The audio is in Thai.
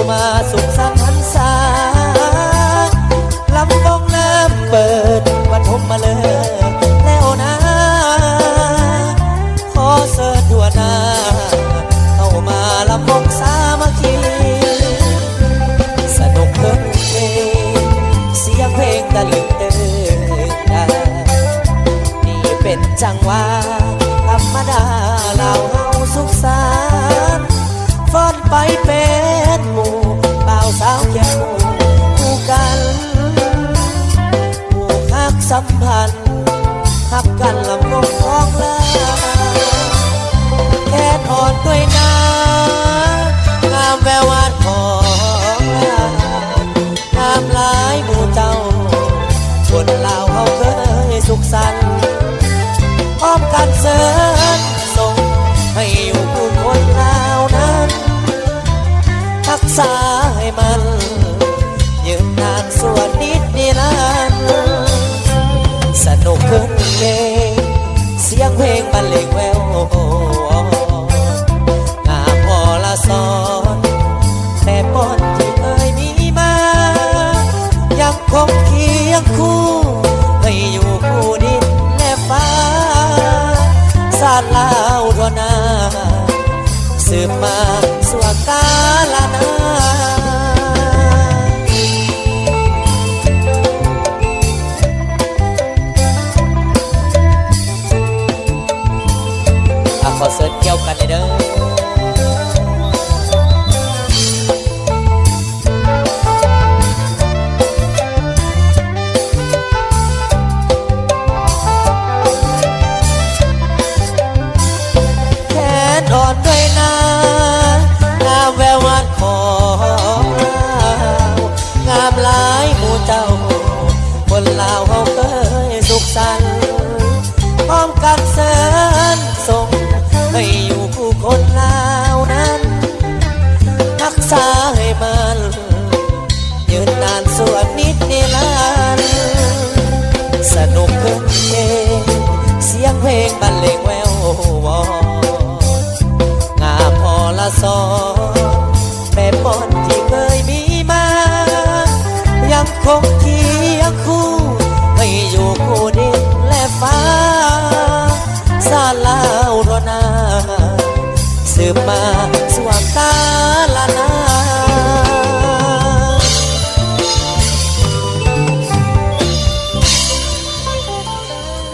ามาสุขสันต์พรรษาลำกองน้ำเปิดวันทมมาเลยแล้วนะ ขอเสิร์ชดัวนาเข้ามาลำวงสามัคคีสนุกเพลินเพลงเสียงเพลงตะลึงเดินดนี่เป็นจังหวะธรรมดาเราเฮาสุขสันต์ฟ้อนไปเป็น มพันธ์ฮักกันลำวงของลาแค่ทอนด้วยน้ำงามแวววาดของลางามหลายหมู่เจ้า คนลาวเขาเคยสุขสันต์พร้อมกันเสริญส่งให้อยู่ผู้คนลาวนั้นรักษาให้มันยืนนานส่วนนิดนิรันดร์ นกขึ้นเพลงเสียงเพลงบรรเลงแววงามพอละสอนแต่ปอนที่เคยมีมา ยังคงเคียงคู่ให้อยู่คู่ดินและฟ้า สาดลาวทวนา สืบมาสวกาลนา อ่อเสิร์ชเกี่ยวกันเด้อแขนอ่อนด้วยนะงามแวววานของามลายหมู่เจ้า คนลาวเขาเคยสุขสันต์ นุกเพลินเพลงเสียงเพลงบรรเลงแวววองาพอละสอแบบบอนที่เคยมีมา ยังคงเคียงคู่ให้อยู่คู่ดินและฟ้าสาลาวรนาสืบมา